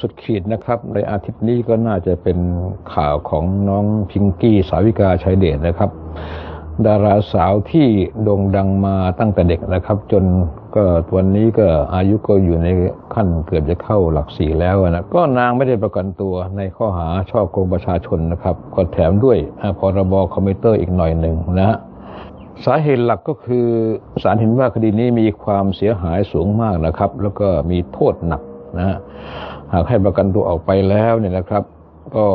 สุดขีดนะครับ ในอาทิตย์นี้ก็น่าจะเป็นข่าวของน้องพิงกี้สาวิกาชัยเดชนะครับ ดาราสาวที่โด่งดังมาตั้งแต่เด็กนะครับ จนก็วันนี้ก็อายุก็อยู่ในขั้นเกือบจะเข้าหลักสี่แล้วนะก็นางไม่ได้ประกันตัวในข้อหาช่อโกงประชาชนนะครับ ก็แถมด้วยพรบคอมพิวเตอร์อีกหน่อยหนึ่งนะฮะสาเหตุหลักก็คือศาลเห็นว่าคดีนี้มีความเสียหายสูงมากนะครับ แล้วก็มีโทษหนักนะ หากให้ประกันตัวออกไปแล้วเนี่ยนะครับ ก็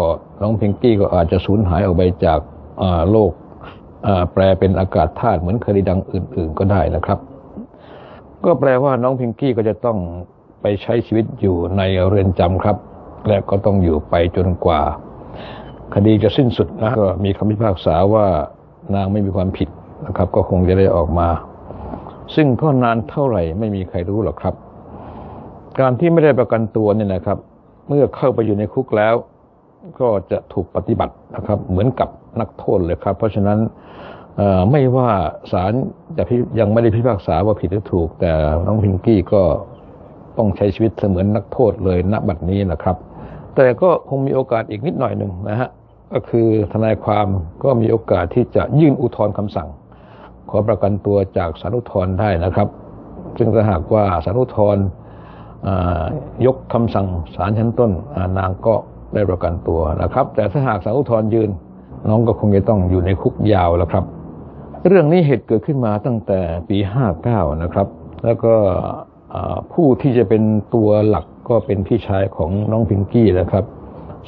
น้องพิงกี้ก็อาจจะสูญหายออกไปจากโลกแปลเป็นอากาศธาตุเหมือนคดีดังอื่น ๆ ก็ได้นะครับ ก็แปลว่าน้องพิงกี้ก็จะต้องไปใช้ชีวิตอยู่ในเรือนจำครับ และก็ต้องอยู่ไปจนกว่า คดีจะสิ้นสุดนะก็มีคำพิพากษาว่านางไม่มีความผิดนะครับ ก็คงจะได้ออกมา ซึ่งก็นานเท่าไหร่ไม่มีใครรู้หรอกครับ การที่ไม่ได้ประกันตัวเนี่ยนะครับ เมื่อเข้าไปอยู่ในคุกแล้ว ก็จะถูกปฏิบัตินะครับ เหมือนกับนักโทษเลยครับ เพราะฉะนั้นไม่ว่าศาลจะยังไม่ได้พิพากษาว่าผิดหรือถูก แต่น้องพิงกี้ก็ต้องใช้ชีวิตเสมือนนักโทษเลยณบัดนี้นะครับ แต่ก็คงมีโอกาสอีกนิดหน่อยหนึ่งนะฮะก็คือทนายความก็มีโอกาสที่จะยื่นอุทธรณ์คำสั่ง ขอประกันตัวจากสารุทธรณ์ได้นะครับ ซึ่งถ้าหากว่าสารุทธรณ์ ยกคำสั่งศาลชั้นต้นนางก็ได้ประกันตัวนะครับ แต่ถ้าหากสารุทธรณ์ยืน น้องก็คงจะต้องอยู่ในคุกยาวแล้วครับ เรื่องนี้เหตุเกิดขึ้นมาตั้งแต่ปี 59 นะครับ แล้วก็ผู้ที่จะเป็นตัวหลักก็เป็นพี่ชายของน้องพิงกี้นะครับ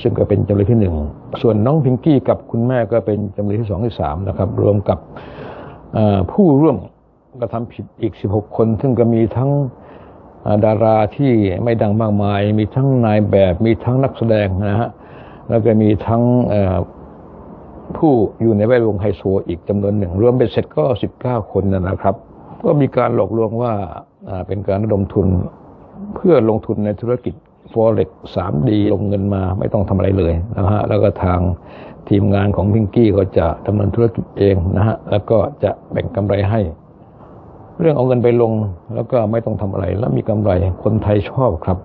ซึ่งก็เป็นจำเลยที่หนึ่งส่วนน้องพิงกี้กับคุณแม่ก็เป็นจำเลยที่สองที่สามนะครับ รวมกับผู้ร่วมกระทำผิดอีก 16 คน ซึ่งก็มีทั้ง ดาราที่ไม่ดังมากมาย มีทั้งนายแบบมีทั้งนักแสดงนะฮะแล้วก็มีทั้งผู้อยู่ในแวดวงไฮโซอีกจำนวนหนึ่ง รวมเป็นเสร็จก็ 19 คนนะครับ ก็มีการหลอกลวงว่าอ่าเป็นการระดมทุนเพื่อลงทุนในธุรกิจ Forex 3D ลงเงินมาไม่ต้องทำอะไรเลยนะฮะแล้วก็ทางทีมงานของพิงกี้ก็จะดำเนินธุรกิจเองนะฮะแล้วก็จะแบ่งกำไรให้ เรื่องเอาเงินไปลงแล้วก็ไม่ต้องทำอะไร แล้วมีกำไรคนไทยชอบครับ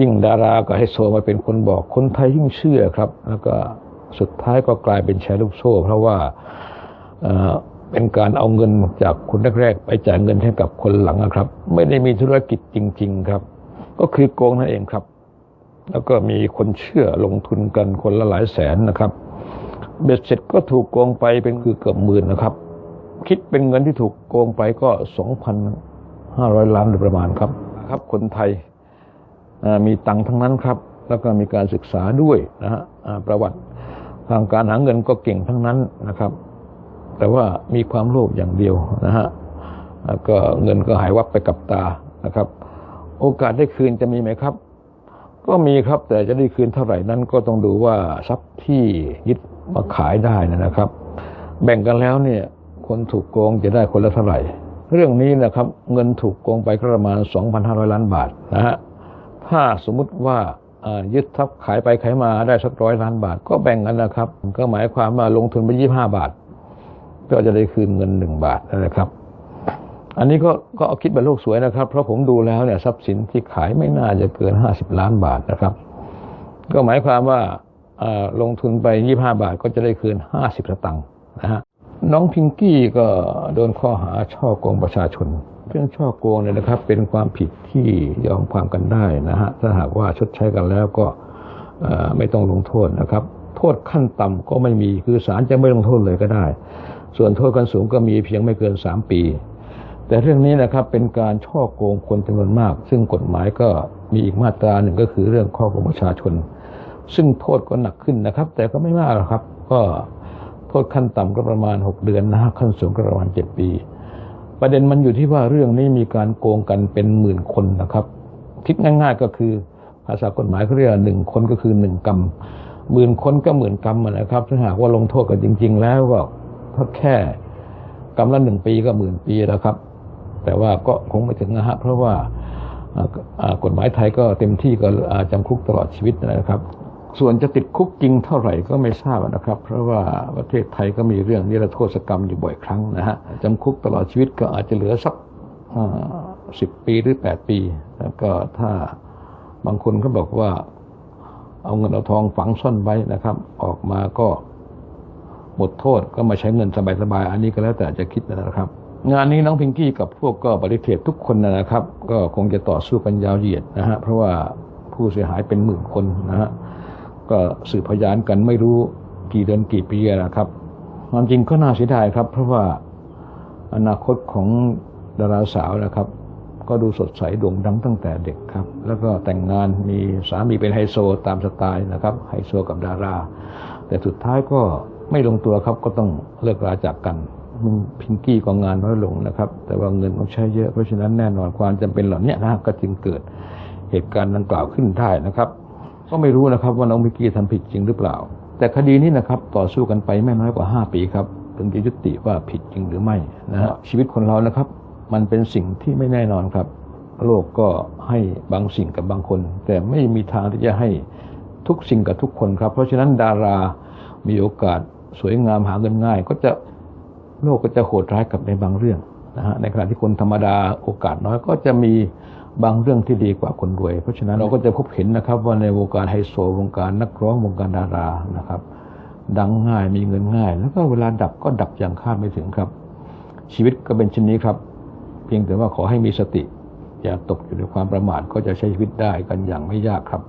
ยิ่งดาราก็ให้โซมาเป็นคนบอกคนไทยยิ่งเชื่อครับ แล้วก็สุดท้ายก็กลายเป็นแชร์ลูกโซ่ เพราะว่าเอ่อเป็นการเอาเงินจากคนแรกๆไปจ่ายเงินให้กับคนหลังนะครับ ไม่ได้มีธุรกิจจริง ๆครับ ก็คือโกงนั่นเองครับ แล้วก็มีคนเชื่อลงทุนกันคนละหลายแสนนะครับ เบ็ดเสร็จก็ถูกโกงไปเป็นคือเกือบหมื่นนะครับ คิดเป็นเงินที่ถูกโกงไปก็ 2,500 ล้านโดยประมาณครับครับคนไทยอ่ามีตังค์ทั้งนั้นครับ แล้วก็มีการศึกษาด้วยนะฮะอ่าประวัติทางการหาเงินก็เก่งทั้งนั้นนะครับ แต่ว่ามีความโลภอย่างเดียวนะฮะแล้วก็เงินก็หายวับไปกับตานะครับ โอกาสได้คืนจะมีไหมครับ ก็มีครับแต่จะได้คืนเท่าไหร่นั้นก็ต้องดูว่าทรัพย์ที่ยึดมาขายได้นะครับ แบ่งกันแล้วเนี่ย คนถูกโกงจะได้คนละเท่าไหร่ เรื่องนี้นะครับเงินถูกโกงไปประมาณ 2,500 ล้านบาทนะฮะถ้าสมมุติว่ายึดทรัพย์ขายไปขายมาได้สักร้อยล้านบาท ก็แบ่งกันนะครับ ก็หมายความว่าลงทุนไปยี่ห้าบาท ก็จะได้คืนเงินหนึ่งบาทนะครับ อันนี้ก็ก็เอาคิดแบบโลกสวยนะครับ เพราะผมดูแล้วเนี่ยทรัพย์สินที่ขายไม่น่าจะเกินห้าสิบล้านบาทนะครับ ก็หมายความว่าอ่าลงทุนไปยี่ห้าบาทก็จะได้คืนห้าสิบสตังค์นะฮะ น้องพิงกี้ก็โดนข้อหาช่อโกงประชาชนเรื่องช่อโกงเนี่ยนะครับ เป็นความผิดที่ยอมความกันได้นะฮะถ้าหากว่าชดใช้กันแล้วก็ไม่ต้องลงโทษนะครับ โทษขั้นต่ำก็ไม่มีคือศาลจะไม่ลงโทษเลยก็ได้ ส่วนโทษกันสูงก็มีเพียงไม่เกิน 3 ปี แต่เรื่องนี้นะครับเป็นการช่อโกงคนจำนวนมาก ซึ่งกฎหมายก็มีอีกมาตราหนึ่งก็คือเรื่องข้อโกงประชาชน ซึ่งโทษก็หนักขึ้นนะครับ แต่ก็ไม่มากหรอกครับ ก็ โทษขั้นต่ำก็ประมาณ 6 เดือนนะขั้นสูงก็ประมาณ 7 ปี ประเด็นมันอยู่ที่ว่าเรื่องนี้มีการโกงกันเป็นหมื่นคนนะครับ คิดง่าย ๆก็คือภาษากฎหมายเขาเรียกหนึ่งคนก็คือหนึ่งกรรมหมื่นคนก็หมื่นกรรมนะครับถ้าหากว่าลงโทษกันจริง ๆ แล้วก็ถ้าแค่กรรมละหนึ่งปีก็หมื่นปีแล้วครับ แต่ว่าก็คงไม่ถึงนะฮะเพราะว่ากฎหมายไทยก็เต็มที่ก็อ่าจำคุกตลอดชีวิตนะครับ ส่วนจะติดคุกจริงเท่าไหร่ก็ไม่ทราบนะครับ เพราะว่าประเทศไทยก็มีเรื่องนิรโทษกรรมอยู่บ่อยครั้งนะฮะจำคุกตลอดชีวิตก็อาจจะเหลือสักสิบปีหรือแปดปี แล้วก็ถ้าบางคนก็บอกว่า เอาเงินเอาทองฝังซ่อนไว้นะครับ ออกมาก็หมดโทษก็มาใช้เงินสบายๆอันนี้ก็แล้วแต่จะคิดนะครับ งานนี้น้องพิงกี้กับพวกก็บริเทศทุกคนนะครับ ก็คงจะต่อสู้กันยาวเหยียดนะฮะเพราะว่าผู้เสียหายเป็นหมื่นคนนะฮะ ก็สืบพยานกันไม่รู้กี่เดือนกี่ปีนะครับความจริงก็น่าเสียดายครับ เพราะว่าอนาคตของดาราสาวนะครับ ก็ดูสดใสโด่งดังตั้งแต่เด็กครับ แล้วก็แต่งงานมีสามีเป็นไฮโซตามสไตล์นะครับไฮโซกับดารา แต่สุดท้ายก็ไม่ลงตัวครับก็ต้องเลิกราจากกันมึงพิงกี้ก็งานน้อยลงนะครับ แต่ว่าเงินต้องใช้เยอะเพราะฉะนั้นแน่นอนความจำเป็นเหล่านี้นะก็จึงเกิดเหตุการณ์ดังกล่าวขึ้นได้นะครับ ก็ไม่รู้นะครับว่าน้องพิงกี้ทำผิดจริงหรือเปล่า แต่คดีนี้นะครับต่อสู้กันไปไม่น้อยกว่า 5 ปีครับถึงจะยุติว่าผิดจริงหรือไม่นะฮะชีวิตคนเรานะครับ มันเป็นสิ่งที่ไม่แน่นอนครับ โลกก็ให้บางสิ่งกับบางคน แต่ไม่มีทางที่จะให้ทุกสิ่งกับทุกคนครับ เพราะฉะนั้นดารามีโอกาสสวยงามหาเงินง่าย ก็จะโลกก็จะโหดร้ายกับในบางเรื่องนะฮะในขณะที่คนธรรมดาโอกาสน้อยก็จะมี บางเรื่องที่ดีกว่าคนรวย เพราะฉะนั้นเราก็จะพบเห็นนะครับว่าในวงการไฮโซวงการนักร้องวงการดารานะครับ ดังง่ายมีเงินง่าย แล้วก็เวลาดับก็ดับอย่างคาดไม่ถึงครับ ชีวิตก็เป็นเช่นนี้ครับ เพียงแต่ว่าขอให้มีสติ อย่าตกอยู่ในความประมาทก็จะใช้ชีวิตได้กันอย่างไม่ยากครับ